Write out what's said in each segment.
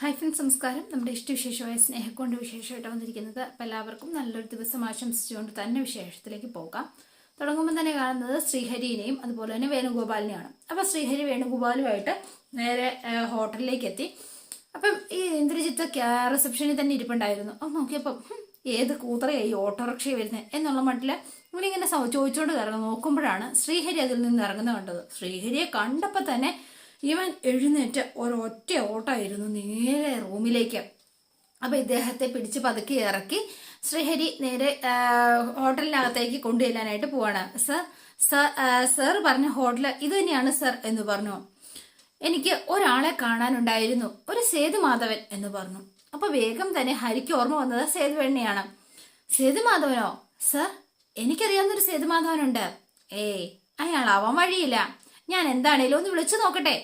Hi friends നമസ്കാരം നമ്മുടെ ഇഷ്ടവിശേഷമായ സ്നേഹക്കൊണ്ട് വിശേഷമായിട്ട് വന്നിരിക്കുന്നത്. അപ്പോൾ എല്ലാവർക്കും നല്ലൊരു ദിവസം ആശംസിച്ചുകൊണ്ട് തന്നെ വിശേഷത്തിലേക്ക് പോകാം. തുടങ്ങുമ്പോൾ തന്നെ കാണുന്നത് ശ്രീഹരിനെയും അതുപോലെ തന്നെ വേണുഗോപാലിനെയാണ്. അപ്പോൾ ശ്രീഹരി വേണുഗോപാലുമായിട്ട് നേരെ ഹോട്ടലിലേക്ക് എത്തി. അപ്പം ഈ ഇന്ദ്രജിത്ത് റിസപ്ഷനിൽ തന്നെ ഇരിപ്പുണ്ടായിരുന്നു. അത് നോക്കിയപ്പം ഏത് കൂതറയായി ഓട്ടോറിക്ഷയിൽ വരുന്നത് എന്നുള്ള മട്ടിൽ ഇവരിങ്ങനെ ചോദിച്ചുകൊണ്ട് ഇറങ്ങും നോക്കുമ്പോഴാണ് ശ്രീഹരി അതിൽ നിന്ന് ഇറങ്ങുന്നത് കണ്ടത്. ശ്രീഹരിയെ കണ്ടപ്പോൾ തന്നെ ഇവൻ എഴുന്നേറ്റ് ഒരൊറ്റ ഓട്ടമായിരുന്നു നേരെ റൂമിലേക്ക്. അപ്പൊ ഇദ്ദേഹത്തെ പിടിച്ച് പതുക്കി ഇറക്കി ശ്രീഹരി നേരെ ഹോട്ടലിനകത്തേക്ക് കൊണ്ടുചെല്ലാനായിട്ട് പോവാണ്. സർ സർ സർ പറഞ്ഞ ഹോട്ടൽ ഇത് തന്നെയാണ് സർ എന്ന് പറഞ്ഞു. എനിക്ക് ഒരാളെ കാണാനുണ്ടായിരുന്നു ഒരു സേതുമാധവൻ എന്ന് പറഞ്ഞു. അപ്പൊ വേഗം തന്നെ ഹരിക്ക് ഓർമ്മ വന്നത് സേതുവെണ്ണയാണ് സേതുമാധവനോ സർ എനിക്കറിയാവുന്നൊരു സേതുമാധവനുണ്ട് ഏയ് അയാളാവാൻ വഴിയില്ല. ഞാൻ എന്താണേലും ഒന്ന് വിളിച്ചു നോക്കട്ടെ.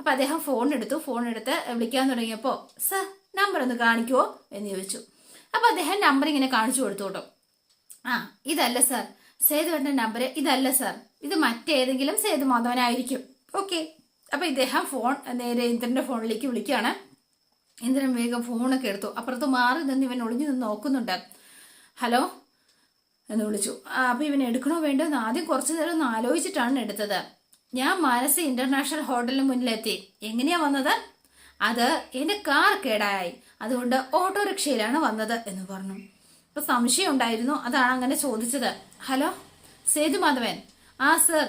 അപ്പൊ അദ്ദേഹം ഫോൺ എടുത്തു ഫോൺ എടുത്ത് വിളിക്കാൻ തുടങ്ങിയപ്പോ സർ നമ്പർ ഒന്ന് കാണിക്കുവോ? എന്ന് ചോദിച്ചു. അപ്പൊ അദ്ദേഹം നമ്പർ ഇങ്ങനെ കാണിച്ചു കൊടുത്തു കേട്ടോ. ആ ഇതല്ല സർ. സേതുവേട്ടന്റെ നമ്പർ ഇതല്ല സർ. ഇത് മറ്റേതെങ്കിലും സേതു മാധവനായിരിക്കും ഓക്കെ. അപ്പൊ ഇദ്ദേഹം ഫോൺ നേരെ ഇന്ദ്രന്റെ ഫോണിലേക്ക് വിളിക്കുകയാണ്. ഇന്ദ്രൻ വേഗം ഫോണൊക്കെ എടുത്തു. അപ്പുറത്ത് മാറി നിന്ന് ഇവൻ ഒളിഞ്ഞു നിന്ന് നോക്കുന്നുണ്ട്. ഹലോ? എന്ന് വിളിച്ചു. ആ, അപ്പൊ ഇവൻ എടുക്കണോ വേണ്ടോ എന്ന് ആദ്യം കുറച്ചു നേരം ഒന്ന് ആലോചിച്ചിട്ടാണ് എടുത്തത്. ഞാൻ മാനസ ഇന്റർനാഷണൽ ഹോട്ടലിന് മുന്നിലെത്തി. എങ്ങനെയാ വന്നത്? അത് എന്റെ കാർ കേടായി. അതുകൊണ്ട് ഓട്ടോറിക്ഷയിലാണ് വന്നത് എന്ന് പറഞ്ഞു. ഇപ്പൊ സംശയം ഉണ്ടായിരുന്നു. അതാണ് അങ്ങനെ ചോദിച്ചത്. ഹലോ സേതു മാധവൻ. ആ സർ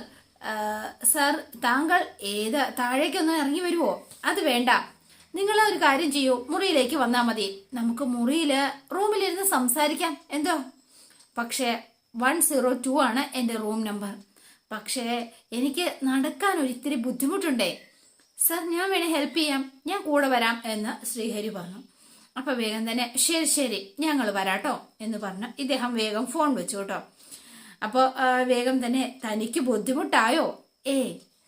സർ താങ്കൾ ഏത് താഴേക്കൊന്ന് ഇറങ്ങി വരുമോ അത് വേണ്ട. നിങ്ങൾ ഒരു കാര്യം ചെയ്യൂ. മുറിയിലേക്ക് വന്നാൽ മതി. നമുക്ക് മുറിയിൽ റൂമിലിരുന്ന് സംസാരിക്കാം. എന്തോ? പക്ഷേ വൺ സീറോ ടു ആണ് എന്റെ റൂം നമ്പർ. പക്ഷേ എനിക്ക് നടക്കാൻ ഒരിത്തിരി ബുദ്ധിമുട്ടുണ്ടേ. സർ ഞാൻ വേണേ ഹെൽപ്പ് ചെയ്യാം. ഞാൻ കൂടെ വരാം എന്ന് ശ്രീഹരി പറഞ്ഞു. അപ്പൊ വേഗം തന്നെ ശരി ശരി ഞങ്ങൾ വരാട്ടോ എന്ന് പറഞ്ഞു ഇദ്ദേഹം വേഗം ഫോൺ വെച്ചു കേട്ടോ. അപ്പോൾ വേഗം തന്നെ തനിക്ക് ബുദ്ധിമുട്ടായോ? ഏ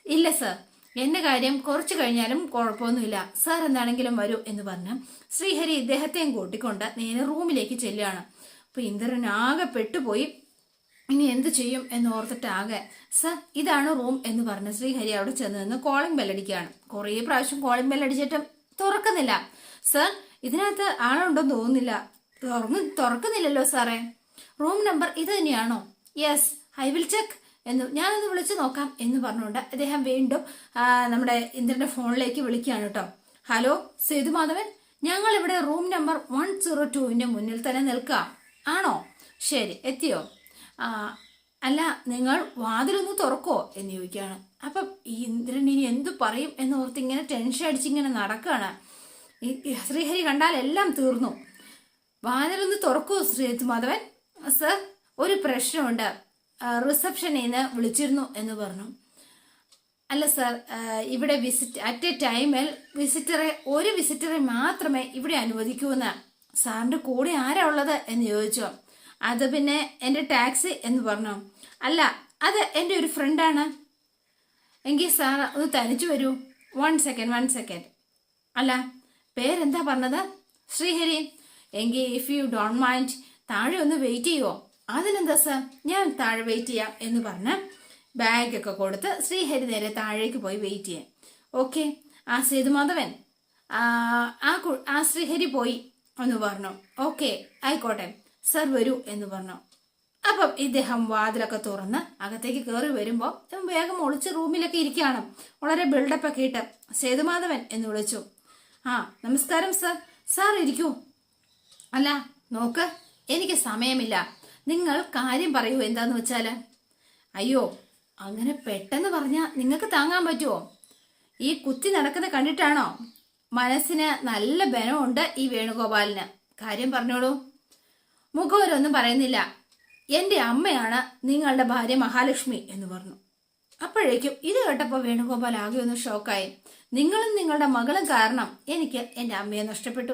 ഇല്ല സർ. എന്റെ കാര്യം കുറച്ചു കഴിഞ്ഞാലും കുഴപ്പമൊന്നുമില്ല. സാർ എന്താണെങ്കിലും വരൂ എന്ന് പറഞ്ഞ് ശ്രീഹരി ഇദ്ദേഹത്തെയും കൂട്ടിക്കൊണ്ട് നേരെ റൂമിലേക്ക് ചെല്ലുകയാണ്. അപ്പൊ ഇന്ദ്രൻ ആകെ പെട്ടുപോയി. ഇനി എന്ത് ചെയ്യും എന്ന് ഓർത്തിട്ട് ആകെ സർ ഇതാണ് റൂം? എന്ന് പറഞ്ഞ് ശ്രീഹരി അവിടെ ചെന്ന് നിന്ന് കോളിംഗ് ബെല്ലടിക്കുകയാണ് കുറേ പ്രാവശ്യം കോളിംഗ് ബെല്ലടിച്ചിട്ടും തുറക്കുന്നില്ല. സർ ഇതിനകത്ത് ആളുണ്ടോന്ന് തോന്നുന്നില്ല. തുറന്ന് തുറക്കുന്നില്ലല്ലോ സാറേ. റൂം നമ്പർ ഇത് തന്നെയാണോ? Yes I will check. എന്ന് ഞാനൊന്ന് വിളിച്ചു നോക്കാം എന്ന് പറഞ്ഞുകൊണ്ട് അദ്ദേഹം വീണ്ടും നമ്മുടെ ഇന്ദ്രന്റെ ഫോണിലേക്ക് വിളിക്കുകയാണ് കേട്ടോ. ഹലോ സേതുമാധവൻ ഞങ്ങൾ ഇവിടെ റൂം നമ്പർ വൺ സീറോ ടുവിന്റെ മുന്നിൽ തന്നെ നിൽക്കാം. ആണോ? ശരി എത്തിയോ? അല്ല നിങ്ങൾ വാതിലൊന്ന് തുറക്കോ എന്ന് ചോദിക്കുകയാണ്. അപ്പം ഈ ഇന്ദ്രൻ ഇനി എന്തു പറയും എന്ന് ഓർത്ത് ഇങ്ങനെ ടെൻഷൻ അടിച്ചിങ്ങനെ നടക്കുകയാണ്. ഈ ശ്രീഹരി കണ്ടാൽ എല്ലാം തീർന്നു. വാതിലൊന്ന് തുറക്കൂ ശ്രീമാധവൻ സർ ഒരു പ്രശ്നമുണ്ട്. റിസപ്ഷനിൽ നിന്ന് വിളിച്ചിരുന്നു എന്ന് പറഞ്ഞു. അല്ല സർ ഇവിടെ വിസിറ്റ് അറ്റ് എ ടൈമിൽ വിസിറ്ററെ ഒരു വിസിറ്ററെ മാത്രമേ ഇവിടെ അനുവദിക്കൂ എന്ന്. സാറിന്റെ കൂടെ ആരാ ഉള്ളത് എന്ന് ചോദിച്ചു. അത് പിന്നെ എന്റെ ടാക്സി എന്ന് പറഞ്ഞു? അല്ല അത് എന്റെ ഒരു ഫ്രണ്ടാണ് എങ്കിൽ സാർ ഒന്ന് തനിച്ചു വരൂ. വൺ സെക്കൻഡ് വൺ സെക്കൻഡ് അല്ല പേരെന്താ പറഞ്ഞത്? ശ്രീഹരി എങ്കിൽ ഇഫ് യു ഡോണ്ട് മൈൻഡ് താഴെ ഒന്ന് വെയിറ്റ് ചെയ്യുമോ അതിനെന്താ സാർ ഞാൻ താഴെ വെയിറ്റ് ചെയ്യാം എന്ന് പറഞ്ഞ് ബാഗൊക്കെ കൊടുത്ത് ശ്രീഹരി നേരെ താഴേക്ക് പോയി വെയിറ്റ് ചെയ്യാം. ഓക്കെ ആ സേതുമാധവൻ ആ ആ ശ്രീഹരി പോയി എന്ന് പറഞ്ഞു. ഓക്കെ ആയിക്കോട്ടെ. സർ വരൂ എന്ന് പറഞ്ഞു. അപ്പം ഇദ്ദേഹം വാതിലൊക്കെ തുറന്ന് അകത്തേക്ക് കയറി വരുമ്പോൾ വേഗം ഒളിച്ച് റൂമിലൊക്കെ ഇരിക്കുകയാണ്. വളരെ ബിൽഡപ്പ് ഒക്കെ ഇട്ട് സേതുമാധവൻ എന്ന് വിളിച്ചു. ആ നമസ്കാരം സർ. സാർ ഇരിക്കൂ. അല്ല നോക്ക് എനിക്ക് സമയമില്ല. നിങ്ങൾ കാര്യം പറയൂ. എന്താന്ന് വെച്ചാൽ? അയ്യോ അങ്ങനെ പെട്ടെന്ന് പറഞ്ഞാൽ നിങ്ങൾക്ക് താങ്ങാൻ പറ്റുമോ ഈ കുത്തി നടക്കുന്ന കണ്ടിട്ടാണോ? മനസ്സിന് നല്ല ബലമുണ്ട് ഈ വേണുഗോപാലിന്. കാര്യം പറഞ്ഞോളൂ. മുഖവരൊന്നും പറയുന്നില്ല. എന്റെ അമ്മയാണ് നിങ്ങളുടെ ഭാര്യ മഹാലക്ഷ്മി എന്ന് പറഞ്ഞു. അപ്പോഴേക്കും ഇത് കേട്ടപ്പോൾ വേണുഗോപാൽ ആകെ ഒന്ന് ഷോക്കായി നിങ്ങളും നിങ്ങളുടെ മകളും കാരണം എനിക്ക് എന്റെ അമ്മയെ നഷ്ടപ്പെട്ടു.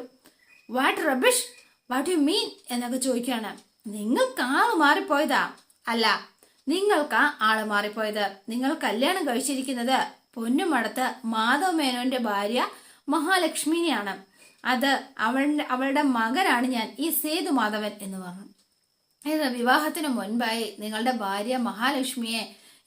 What rubbish what you mean എന്നൊക്കെ ചോദിക്കാണ് നിങ്ങൾക്ക് ആൾ മാറിപ്പോയതാ. അല്ല നിങ്ങൾക്കാ ആൾ മാറിപ്പോയത്. നിങ്ങൾ കല്യാണം കഴിച്ചിരിക്കുന്നത് പൊന്നുമടത്ത് മാധവ് മേനോന്റെ ഭാര്യ മഹാലക്ഷ്മിനെയാണ്. അത് അവളുടെ അവളുടെ മകനാണ് ഞാൻ ഈ സേതു മാധവൻ എന്ന് പറഞ്ഞു. ഇത് വിവാഹത്തിന് മുൻപായി നിങ്ങളുടെ ഭാര്യ മഹാലക്ഷ്മിയെ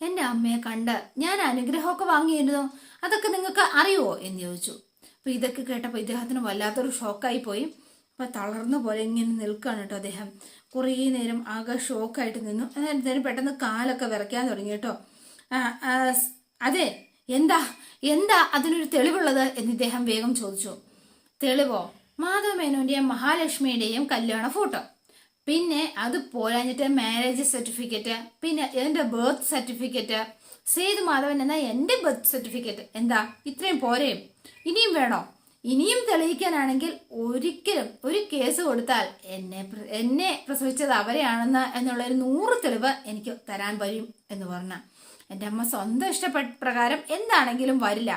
എന്റെ അമ്മയെ കണ്ട് ഞാൻ അനുഗ്രഹമൊക്കെ വാങ്ങിയിരുന്നു? അതൊക്കെ നിങ്ങൾക്ക് അറിയുമോ എന്ന് ചോദിച്ചു. അപ്പോൾ ഇതൊക്കെ കേട്ടപ്പോൾ ഇദ്ദേഹത്തിന് വല്ലാത്തൊരു ഷോക്കായി പോയി. അപ്പോൾ തളർന്നു പോലെ ഇങ്ങനെ നിൽക്കുകയാണ് കേട്ടോ അദ്ദേഹം. കുറേ നേരം ആകെ ഷോക്കായിട്ട് നിന്നു. അന്നേരം പെട്ടെന്ന് കാലൊക്കെ വിറയ്ക്കാൻ തുടങ്ങി കേട്ടോ. അതെ എന്താ എന്താ അതിനൊരു തെളിവുള്ളത്? എന്ന് ഇദ്ദേഹം വേഗം ചോദിച്ചു. തെളിവോ? മാധവമേനോന്റെയും മഹാലക്ഷ്മിയുടെയും കല്യാണ ഫോട്ടോ. പിന്നെ അത് പോരാഞ്ഞിട്ട് മാരേജ് സർട്ടിഫിക്കറ്റ് പിന്നെ എന്റെ ബർത്ത് സർട്ടിഫിക്കറ്റ് സേതു മാധവൻ എന്ന എന്റെ ബർത്ത് സർട്ടിഫിക്കറ്റ് എന്താ? ഇത്രയും പോരെയും ഇനിയും വേണോ? ഇനിയും തെളിയിക്കാനാണെങ്കിൽ ഒരിക്കലും ഒരു കേസ് കൊടുത്താൽ എന്നെ എന്നെ പ്രസവിച്ചത് അവരെയാണെന്ന് എന്നുള്ള ഒരു നൂറ് തെളിവ് എനിക്ക് തരാൻ വരും എന്ന് പറഞ്ഞ. എന്റെ അമ്മ സ്വന്തം ഇഷ്ടപ്രകാരം പ്രകാരം എന്താണെങ്കിലും വരില്ല.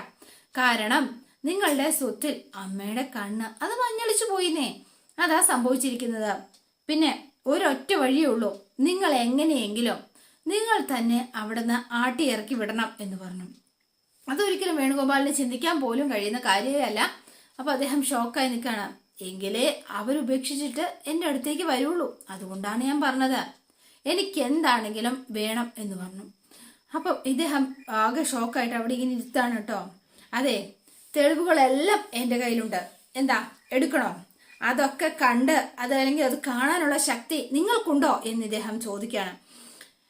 കാരണം നിങ്ങളുടെ സ്വത്തിൽ അമ്മയുടെ കണ്ണ് അത് മഞ്ഞളിച്ചു പോയിന്നേ. അതാ സംഭവിച്ചിരിക്കുന്നത്. പിന്നെ ഒരൊറ്റ വഴിയേ ഉള്ളൂ. നിങ്ങൾ എങ്ങനെയെങ്കിലും നിങ്ങൾ തന്നെ അവിടുന്ന് ആട്ടി ഇറക്കി വിടണം എന്ന് പറഞ്ഞു. അതൊരിക്കലും വേണുഗോപാലിന് ചിന്തിക്കാൻ പോലും കഴിയുന്ന കാര്യമല്ല. അപ്പൊ അദ്ദേഹം ഷോക്കായി നിൽക്കുകയാണ്. എങ്കിലേ അവരുപേക്ഷിച്ചിട്ട് എന്റെ അടുത്തേക്ക് വരുള്ളൂ. അതുകൊണ്ടാണ് ഞാൻ പറഞ്ഞത്. എനിക്ക് എന്താണെങ്കിലും വേണം എന്ന് പറഞ്ഞു. അപ്പൊ ഇദ്ദേഹം ആകെ ഷോക്കായിട്ട് അവിടെ ഇങ്ങനെ ഇരുത്താണ് കേട്ടോ. അതെ തെളിവുകളെല്ലാം എന്റെ കയ്യിലുണ്ട്. എന്താ? എടുക്കണോ? അതൊക്കെ കണ്ട് അതല്ലെങ്കിൽ അത് കാണാനുള്ള ശക്തി നിങ്ങൾക്കുണ്ടോ എന്ന് ഇദ്ദേഹം ചോദിക്കുകയാണ്.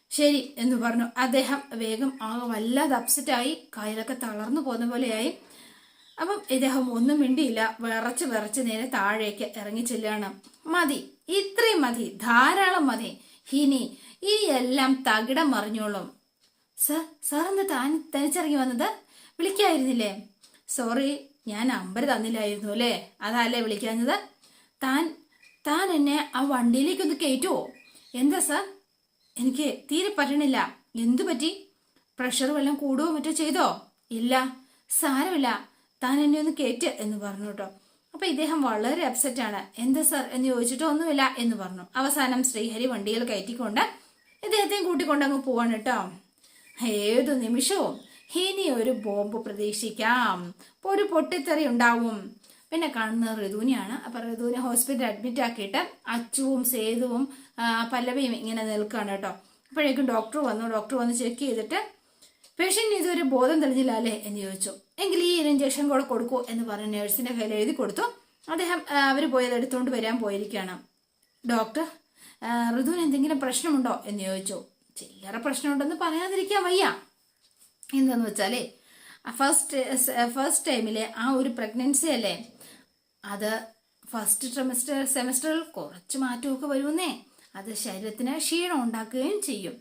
ശരി എന്ന് പറഞ്ഞു. അദ്ദേഹം വേഗം ആകെ വല്ലാതെ അപ്സെറ്റായി കയ്യിലൊക്കെ തളർന്നു പോകുന്ന പോലെയായി. അപ്പം ഇദ്ദേഹം ഒന്നും മിണ്ടിയില്ല. വിറച്ച് വിറച്ച് നേരെ താഴേക്ക് ഇറങ്ങി ചെല്ലുകയാണ്. മതി ഇത്രയും മതി ധാരാളം മതി. ഇനി ഈ എല്ലാം തകിടം മറിഞ്ഞോളും. സർ സാർ എന്താ താൻ തനിച്ചിറങ്ങി വന്നത്? വിളിക്കായിരുന്നില്ലേ? സോറി ഞാൻ നമ്പർ തന്നില്ലായിരുന്നു അല്ലേ? അതല്ലേ വിളിക്കാഞ്ഞത്? താൻ താൻ എന്നെ ആ വണ്ടിയിലേക്ക് ഒന്ന് കയറ്റുമോ എന്താ സർ? എനിക്ക് തീരെ പറ്റണില്ല. എന്തു പറ്റി? പ്രഷർ വല്ലതും കൂടുകയോ മറ്റോ ചെയ്തോ? ഇല്ല. സാരമില്ല. താൻ എന്നെ ഒന്ന് കയറ്റ് എന്ന് പറഞ്ഞു കേട്ടോ. അപ്പൊ ഇദ്ദേഹം വളരെ അപ്സെറ്റ് ആണ്. എന്താ സാർ എന്ന് ചോദിച്ചിട്ട് ഒന്നുമില്ല എന്ന് പറഞ്ഞു. അവസാനം ശ്രീഹരി വണ്ടിയിൽ കയറ്റിക്കൊണ്ട് ഇദ്ദേഹത്തെയും കൂട്ടിക്കൊണ്ട് അങ്ങ് പോവാണ് കേട്ടോ. ഏതു നിമിഷവും ഇനി ഒരു ബോംബ് പ്രതീക്ഷിക്കാം. ഒരു പൊട്ടിത്തെറി ഉണ്ടാവും. പിന്നെ കാണുന്നത് ഋതുവിനെയാണ് അപ്പൊ ഋതുവിനെ ഹോസ്പിറ്റലിൽ അഡ്മിറ്റ് ആക്കിയിട്ട് അച്ചുവും സേതുവും പല്ലവിയും ഇങ്ങനെ നിൽക്കുകയാണ് കേട്ടോ. അപ്പോഴേക്കും ഡോക്ടർ വന്നു. ഡോക്ടർ വന്ന് ചെക്ക് ചെയ്തിട്ട് പേഷ്യന്റ് ഇതൊരു ബോധം തെളിഞ്ഞില്ല അല്ലേ എന്ന് ചോദിച്ചു. എങ്കിൽ ഈ ഒരു ഇഞ്ചക്ഷൻ കൂടെ കൊടുക്കൂ എന്ന് പറഞ്ഞ് നേഴ്സിന്റെ കയ്യിൽ എഴുതി കൊടുത്തു. അദ്ദേഹം അവർ പോയത് എടുത്തുകൊണ്ട് വരാൻ പോയിരിക്കുകയാണ്. ഡോക്ടർ ഋതുവിന് എന്തെങ്കിലും പ്രശ്നമുണ്ടോ എന്ന് ചോദിച്ചു. ചില്ലറ പ്രശ്നമുണ്ടെന്ന് പറയാതിരിക്കാൻ വയ്യ. എന്താന്ന് വെച്ചാലേ ഫസ്റ്റ് ഫസ്റ്റ് ടൈമിലെ ആ ഒരു പ്രഗ്നൻസി അല്ലേ? അത് ഫസ്റ്റ് ട്രിമസ്റ്റർ സെമസ്റ്ററിൽ കുറച്ച് മാറ്റമൊക്കെ വരുമെന്നേ അത് ശരീരത്തിന് ക്ഷീണം ഉണ്ടാക്കുകയും ചെയ്യും.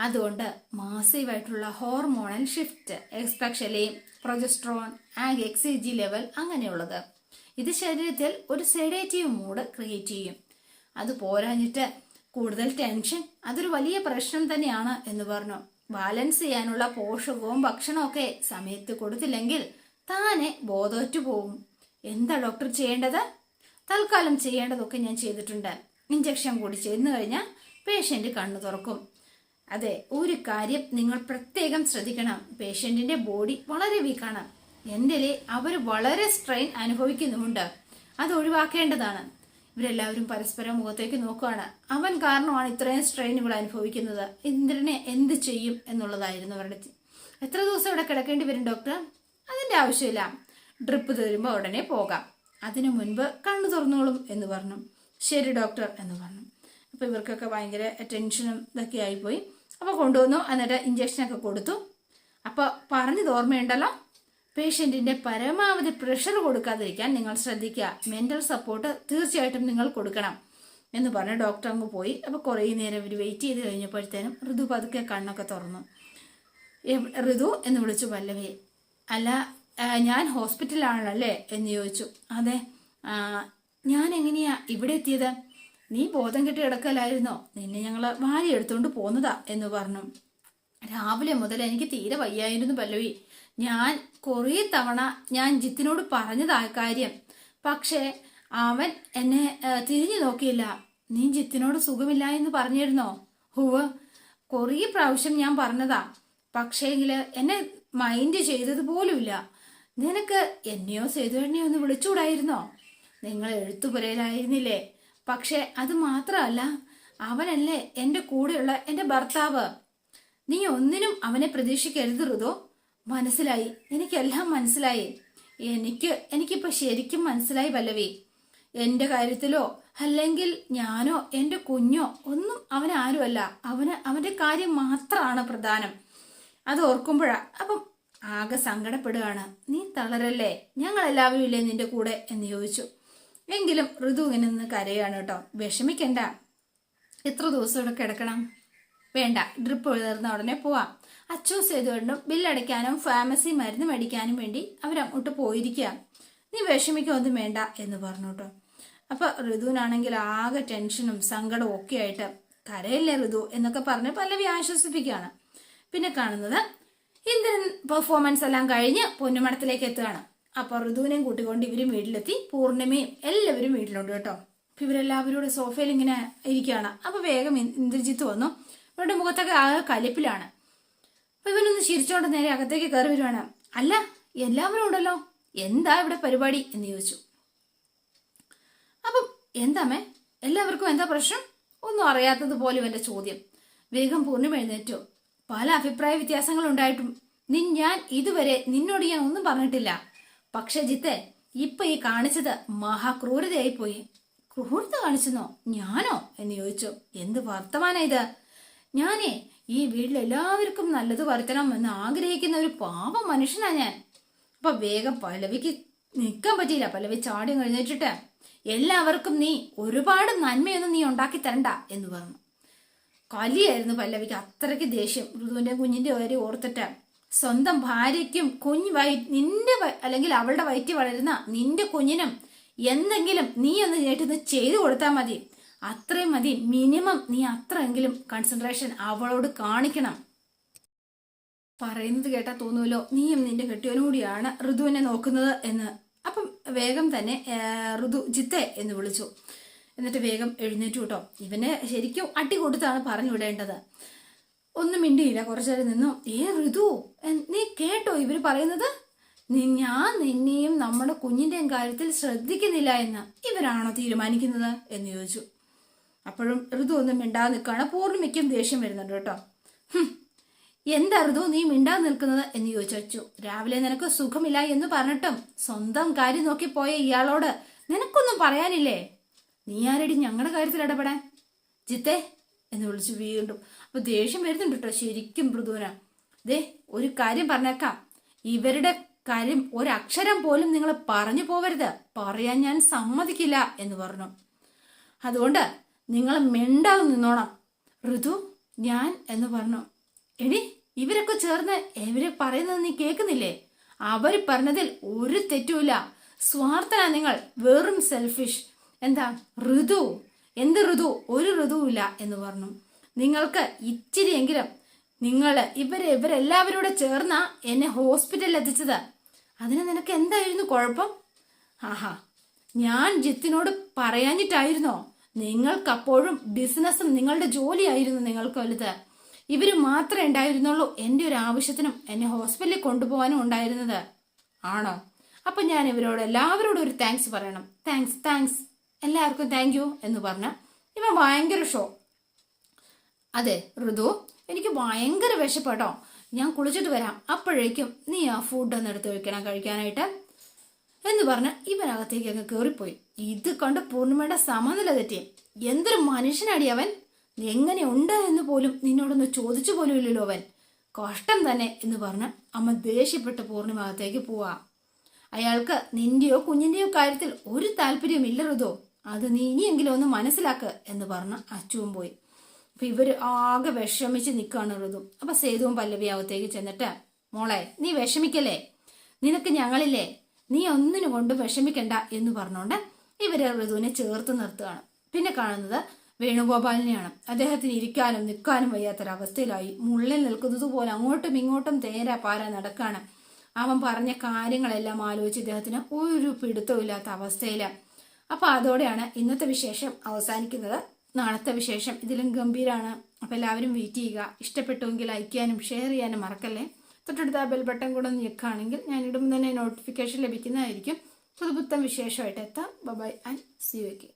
അതുകൊണ്ട് മാസീവായിട്ടുള്ള ഹോർമോണൽ ഷിഫ്റ്റ് എക്സ്പെഷ്യലി പ്രൊജസ്ട്രോൺ ആഗ് എക്സ് ജി ലെവൽ അങ്ങനെയുള്ളത്. ഇത് ശരീരത്തിൽ ഒരു സെഡേറ്റീവ് മൂഡ് ക്രിയേറ്റ് ചെയ്യും. അത് പോരാഞ്ഞിട്ട് കൂടുതൽ ടെൻഷൻ അതൊരു വലിയ പ്രശ്നം തന്നെയാണ് എന്ന് പറഞ്ഞു. ബാലൻസ് ചെയ്യാനുള്ള പോഷകവും ഭക്ഷണമൊക്കെ സമയത്ത് കൊടുത്തില്ലെങ്കിൽ താനെ ബോധോറ്റു പോവും. എന്താ ഡോക്ടർ ചെയ്യേണ്ടത്? തൽക്കാലം ചെയ്യേണ്ടതൊക്കെ ഞാൻ ചെയ്തിട്ടുണ്ട്. ഇഞ്ചക്ഷൻ കൂടി ചെന്ന് കഴിഞ്ഞാൽ പേഷ്യന്റ് കണ്ണു തുറക്കും. അതെ ഒരു കാര്യം നിങ്ങൾ പ്രത്യേകം ശ്രദ്ധിക്കണം. പേഷ്യന്റിന്റെ ബോഡി വളരെ വീക്കാണ്. എന്തിലെ അവർ വളരെ സ്ട്രെയിൻ അനുഭവിക്കുന്നുമുണ്ട്. അത് ഒഴിവാക്കേണ്ടതാണ്. ഇവരെല്ലാവരും പരസ്പരം മുഖത്തേക്ക് നോക്കുകയാണ് അവൻ കാരണമാണ് ഇത്രയും സ്ട്രെയിൻ ഇവൾ അനുഭവിക്കുന്നത്. ഇന്ദ്രനെ എന്ത് ചെയ്യും എന്നുള്ളതായിരുന്നു അവരുടെ എത്ര ദിവസം ഇവിടെ കിടക്കേണ്ടി വരും ഡോക്ടർ അതിന്റെ ആവശ്യമില്ല. ഡ്രിപ്പ് തരുമ്പോൾ ഉടനെ പോകാം. അതിനു മുൻപ് കണ്ണു തുറന്നോളും എന്ന് പറഞ്ഞു. ശരി ഡോക്ടർ എന്ന് പറഞ്ഞു. അപ്പൊ ഇവർക്കൊക്കെ ഭയങ്കര ടെൻഷനും ഇതൊക്കെ ആയിപ്പോയി. അപ്പോൾ കൊണ്ടുവന്നു എന്നിട്ട് ഇഞ്ചക്ഷനൊക്കെ കൊടുത്തു. അപ്പൊ പറഞ്ഞത് ഓർമ്മയുണ്ടല്ലോ? പേഷ്യന്റിന്റെ പരമാവധി പ്രഷർ കൊടുക്കാതിരിക്കാൻ നിങ്ങൾ ശ്രദ്ധിക്കുക. മെന്റൽ സപ്പോർട്ട് തീർച്ചയായിട്ടും നിങ്ങൾ കൊടുക്കണം. എന്ന് പറഞ്ഞ് ഡോക്ടർ അങ്ങ് പോയി. അപ്പോൾ കുറേ നേരം ഇവർ വെയിറ്റ് ചെയ്ത് കഴിഞ്ഞപ്പോഴത്തേനും ഋതു പതുക്കെ കണ്ണൊക്കെ തുറന്നു. ഋതു എന്ന് വിളിച്ചു പല്ലവി അല്ല ഞാൻ ഹോസ്പിറ്റലാണല്ലേ എന്ന് ചോദിച്ചു. അതെ. ഞാൻ എങ്ങനെയാ ഇവിടെ എത്തിയത്? നീ ബോധം കെട്ടി കിടക്കലായിരുന്നോ? നിന്നെ ഞങ്ങൾ വാരി എടുത്തുകൊണ്ട് പോന്നതാ എന്ന് പറഞ്ഞു. രാവിലെ മുതൽ എനിക്ക് തീരെ വയ്യായിരുന്നു പല്ലവി. ഞാൻ കുറേ തവണ ഞാൻ ജിത്തിനോട് പറഞ്ഞതാ കാര്യം. പക്ഷേ അവൻ എന്നെ തിരിഞ്ഞു നോക്കിയില്ല. നീ ജിത്തിനോട് സുഖമില്ല എന്ന് പറഞ്ഞിരുന്നോ? ഹുവ് കുറേ പ്രാവശ്യം ഞാൻ പറഞ്ഞതാ. പക്ഷേങ്കിൽ എന്നെ മൈൻഡ് ചെയ്തത് പോലുമില്ല. നിനക്ക് എന്നെയോ സേതുവേണ്ണയോ ഒന്ന് വിളിച്ചുകൂടായിരുന്നോ? നിങ്ങൾ എഴുത്തുപുരയിലായിരുന്നില്ലേ? പക്ഷെ അത് മാത്രമല്ല അവനല്ലേ എന്റെ കൂടെയുള്ള എന്റെ ഭർത്താവ്. നീ ഒന്നിനും അവനെ പ്രതീക്ഷിക്കരുത് മനസ്സിലായി. എനിക്കെല്ലാം മനസ്സിലായി. എനിക്ക് എനിക്കിപ്പോ ശരിക്കും മനസ്സിലായി പല്ലവി. എന്റെ കാര്യത്തിലോ അല്ലെങ്കിൽ ഞാനോ എന്റെ കുഞ്ഞോ ഒന്നും അവൻ ആരുമല്ല. അവന് അവന്റെ കാര്യം മാത്രമാണ് പ്രധാനം. അത് ഓർക്കുമ്പോഴാ അപ്പം ആകെ സങ്കടപ്പെടുകയാണ്. നീ തളരല്ലേ? ഞങ്ങൾ എല്ലാവരും ഇല്ലേ നിന്റെ കൂടെ? എന്ന് ചോദിച്ചു. എങ്കിലും ഋതു ഇങ്ങനെ നിന്ന് കരയാണ് കേട്ടോ. വിഷമിക്കണ്ട. എത്ര ദിവസം ഇവിടെ കിടക്കണം? വേണ്ട. ഡ്രിപ്പ് എഴുതുന്ന ഉടനെ പോവാം. അച്ചൂസ് ചെയ്തുകൊണ്ടും ബില്ലടയ്ക്കാനും ഫാമസി മരുന്ന് മേടിക്കാനും വേണ്ടി അവരങ്ങോട്ട് പോയിരിക്കുക നീ വിഷമിക്കൊന്നും വേണ്ട എന്ന് പറഞ്ഞു കേട്ടോ അപ്പൊ ഋതുവിനാണെങ്കിൽ ആകെ ടെൻഷനും സങ്കടവും ഒക്കെ ആയിട്ട് കരയില്ലേ ഋതു എന്നൊക്കെ പറഞ്ഞ് പല്ലവി ആശ്വസിപ്പിക്കുകയാണ്. പിന്നെ കാണുന്നത് ഇന്ദ്രൻ പെർഫോമൻസ് എല്ലാം കഴിഞ്ഞ് പൊന്നുമടത്തിലേക്ക് എത്തുകയാണ്. അപ്പൊ ഋതുവിനെയും കൂട്ടിക്കൊണ്ട് ഇവരും വീട്ടിലെത്തി. പൂർണിമയും എല്ലാവരും വീട്ടിലുണ്ട് കേട്ടോ. അപ്പൊ ഇവരെല്ലാവരും സോഫയിൽ ഇങ്ങനെ ഇരിക്കുകയാണ്. അപ്പൊ വേഗം ഇന്ദ്രജിത്ത് വന്നു. ഇവരുടെ മുഖത്തൊക്കെ ആകെ കലിപ്പിലാണ്. അപ്പൊ ഇവനൊന്ന് ചിരിച്ചോണ്ട് നേരെ അകത്തേക്ക് കയറി വരുവാണ്. അല്ല എല്ലാവരും ഉണ്ടല്ലോ. എന്താ ഇവിടെ പരിപാടി എന്ന് ചോദിച്ചു. അപ്പം എന്താമേ എല്ലാവർക്കും എന്താ പ്രശ്നം? ഒന്നും അറിയാത്തതുപോലെ ഇവന്റെ ചോദ്യം. വേഗം പൂർണിമ എഴുന്നേറ്റു. പല അഭിപ്രായ വ്യത്യാസങ്ങൾ ഉണ്ടായിട്ടും നി ഞാൻ ഇതുവരെ നിന്നോട് ഞാൻ ഒന്നും പറഞ്ഞിട്ടില്ല. പക്ഷെ ജിത്തെ ഇപ്പൊ ഈ കാണിച്ചത് മഹാക്രൂരതയായി പോയി. ക്രൂരത കാണിച്ചെന്നോ? ഞാനോ? എന്ന് ചോദിച്ചു. എന്ത് വർത്തമാന ഇത്? ഞാനേ ഈ വീട്ടിൽ എല്ലാവർക്കും നല്ലത് വരുത്തണം എന്ന് ആഗ്രഹിക്കുന്ന ഒരു പാവ മനുഷ്യനാ ഞാൻ. അപ്പൊ വേഗം പല്ലവിക്ക് നിൽക്കാൻ പറ്റിയില്ല. പല്ലവി ചാടി കഴിഞ്ഞിട്ട് എല്ലാവർക്കും നീ ഒരുപാട് നന്മയൊന്നും നീ ഉണ്ടാക്കി തരണ്ട എന്ന് പറഞ്ഞു. കലിയായിരുന്നു പല്ലവിക്ക് അത്രയ്ക്ക് ദേഷ്യം. ഋതുവിന്റെ കുഞ്ഞിന്റെ വരെ ഓർത്തിട്ട് സ്വന്തം ഭാര്യയ്ക്കും കുഞ്ഞ് വയ നിന്റെ അല്ലെങ്കിൽ അവളുടെ വയറ്റി വളരുന്ന നിന്റെ കുഞ്ഞിനും എന്തെങ്കിലും നീ ഒന്ന് ചേട്ടൊന്ന് ചെയ്തു കൊടുത്താൽ മതി. അത്രയും മതി. മിനിമം നീ അത്രയെങ്കിലും കൺസെൻട്രേഷൻ അവളോട് കാണിക്കണം. പറയുന്നത് കേട്ടാ തോന്നുമല്ലോ നീയും നിന്റെ കെട്ടിയവനും കൂടിയാണ് ഋതുവിനെ നോക്കുന്നത് എന്ന്. അപ്പം വേഗം തന്നെ ഋതു ജിത്തെ എന്ന് വിളിച്ചു. എന്നിട്ട് വേഗം എഴുന്നേറ്റു കേട്ടോ. ഇവനെ ശരിക്കും അട്ടി കൊടുത്താണ് പറഞ്ഞു വിടേണ്ടത്. ഒന്നും മിണ്ടിയില്ല. കുറച്ചു നേരം നിന്നു. ഏ ഋതു നീ കേട്ടോ ഇവർ പറയുന്നത്? ഞാൻ നിന്നെയും നമ്മുടെ കുഞ്ഞിന്റെയും കാര്യത്തിൽ ശ്രദ്ധിക്കുന്നില്ല എന്ന് ഇവരാണോ തീരുമാനിക്കുന്നത്? എന്ന് ചോദിച്ചു. അപ്പോഴും ഋതു ഒന്നും മിണ്ടാതെ നിൽക്കുകയാണ്. പൂർണിമയ്ക്കും ദേഷ്യം വരുന്നുണ്ട് കേട്ടോ. എന്താ ഋതു നീ മിണ്ടാതെ നിൽക്കുന്നത് എന്ന് ചോദിച്ചു. രാവിലെ നിനക്ക് സുഖമില്ല എന്ന് പറഞ്ഞിട്ടും സ്വന്തം കാര്യം നോക്കി പോയ ഇയാളോട് നിനക്കൊന്നും പറയാനില്ലേ? നീ ആരടി ഞങ്ങളുടെ കാര്യത്തിൽ ഇടപെടാൻ? ജിത്തേ എന്ന് വിളിച്ചു വീണ്ടും. അപ്പൊ ദേഷ്യം വരുന്നുണ്ട് കേട്ടോ ശരിക്കും മൃദുവിന് ദേ ഒരു കാര്യം പറഞ്ഞേക്കാം. ഇവരുടെ കാര്യം ഒരക്ഷരം പോലും നിങ്ങൾ പറഞ്ഞു പോവരുത്. പറയാൻ ഞാൻ സമ്മതിക്കില്ല എന്ന് പറഞ്ഞു. അതുകൊണ്ട് നിങ്ങൾ മിണ്ടാതെ നിന്നോണം. ഋതു ഞാൻ എന്ന് പറഞ്ഞു. എടി ഇവരൊക്കെ ചേർന്ന് ഇവർ പറയുന്നത് നീ കേൾക്കുന്നില്ലേ? അവർ പറഞ്ഞതിൽ ഒരു തെറ്റുമില്ല. സ്വാർത്ഥനാ നിങ്ങൾ വെറും സെൽഫിഷ് എന്താ ഋതു? എന്ത് ഋതു? ഒരു ഋതുവില്ല എന്ന് പറഞ്ഞു. നിങ്ങൾക്ക് ഇച്ചിരിയെങ്കിലും നിങ്ങൾ ഇവരെ ഇവരെല്ലാവരോട് ചേർന്നാ എന്നെ ഹോസ്പിറ്റലിൽ എത്തിച്ചത്. അതിന് നിനക്ക് എന്തായിരുന്നു കുഴപ്പം? ആഹാ ഞാൻ ജിത്തിനോട് പറയാഞ്ഞിട്ടായിരുന്നോ? നിങ്ങൾക്കപ്പോഴും ബിസിനസ്സും നിങ്ങളുടെ ജോലിയായിരുന്നു നിങ്ങൾക്ക് വലുത്. ഇവർ മാത്രമേ ഉണ്ടായിരുന്നുള്ളൂ എന്റെ ഒരു ആവശ്യത്തിനും എന്നെ ഹോസ്പിറ്റലിൽ കൊണ്ടുപോകാനും ഉണ്ടായിരുന്നത്. ആണോ? അപ്പൊ ഞാൻ ഇവരോട് എല്ലാവരോടും ഒരു താങ്ക്സ് പറയണം. താങ്ക്സ് താങ്ക്സ് എല്ലാവർക്കും താങ്ക് യു എന്ന് പറഞ്ഞ ഇവൻ ഭയങ്കര ഷോ അതെ ഋതു എനിക്ക് ഭയങ്കര വിശപ്പെട്ടോ ഞാൻ കുളിച്ചിട്ട് വരാം. അപ്പോഴേക്കും നീ ആ ഫുഡ് ഒന്ന് എടുത്ത് വെക്കണം കഴിക്കാനായിട്ട്. എന്ന് പറഞ്ഞ് ഇവനകത്തേക്ക് അങ്ങ് കയറിപ്പോയി ഇത് കണ്ട് പൂർണിമയുടെ സമനില തെറ്റി എന്തൊരു മനുഷ്യനാടി അവൻ? എങ്ങനെ ഉണ്ട് എന്ന് പോലും നിന്നോടൊന്ന് ചോദിച്ചു പോലും ഇല്ലല്ലോ അവൻ. കഷ്ടം തന്നെ എന്ന് പറഞ്ഞ് അമ്മ ദേഷ്യപ്പെട്ട് പൂർണിമ അകത്തേക്ക് പോവാ. അയാൾക്ക് നിന്റെയോ കുഞ്ഞിന്റെയോ കാര്യത്തിൽ ഒരു താല്പര്യം ഇല്ലറുതോ അത് നീ ഇനിയെങ്കിലും ഒന്ന് മനസ്സിലാക്ക് എന്ന് പറഞ്ഞ് അച്ചുവും പോയി. അപ്പൊ ഇവർ ആകെ വിഷമിച്ച് നിൽക്കുകയാണ് ഋതു. അപ്പൊ സേതുവും പല്ലവി അകത്തേക്ക് ചെന്നിട്ട് മോളെ നീ വിഷമിക്കല്ലേ? നിനക്ക് ഞങ്ങളില്ലേ? നീ ഒന്നിനു കൊണ്ട് വിഷമിക്കണ്ട എന്ന് പറഞ്ഞുകൊണ്ട് ഇവർ ഋതുവിനെ ചേർത്ത് നിർത്തുകയാണ്. പിന്നെ കാണുന്നത് വേണുഗോപാലിനെയാണ്. അദ്ദേഹത്തിന് ഇരിക്കാനും നിൽക്കാനും വയ്യാത്തൊരവസ്ഥയിലായി. മുള്ളിൽ നിൽക്കുന്നത് പോലെ അങ്ങോട്ടും ഇങ്ങോട്ടും തേര പാര നടക്കാണ്. അവൻ പറഞ്ഞ കാര്യങ്ങളെല്ലാം ആലോചിച്ച് ഇദ്ദേഹത്തിന് ഒരു പിടുത്തവും ഇല്ലാത്ത അവസ്ഥയിൽ. അപ്പൊ അതോടെയാണ് ഇന്നത്തെ വിശേഷം അവസാനിക്കുന്നത്. നാളത്തെ വിശേഷം ഇതിലും ഗംഭീരാണ്. അപ്പൊ എല്ലാവരും വെയിറ്റ് ചെയ്യുക. ഇഷ്ടപ്പെട്ടുവെങ്കിൽ ലൈക്ക് ചെയ്യാനും ഷെയർ ചെയ്യാനും മറക്കല്ലേ? തൊട്ടടുത്ത ബെൽ ബട്ടൺ കൂടെ ഒന്ന് ഞെക്കുകയാണെങ്കിൽ ഞാൻ ഇടുമ്പോൾ തന്നെ നോട്ടിഫിക്കേഷൻ ലഭിക്കുന്നതായിരിക്കും. പുതുപുത്തം വിശേഷമായിട്ട് എത്താം. By and C U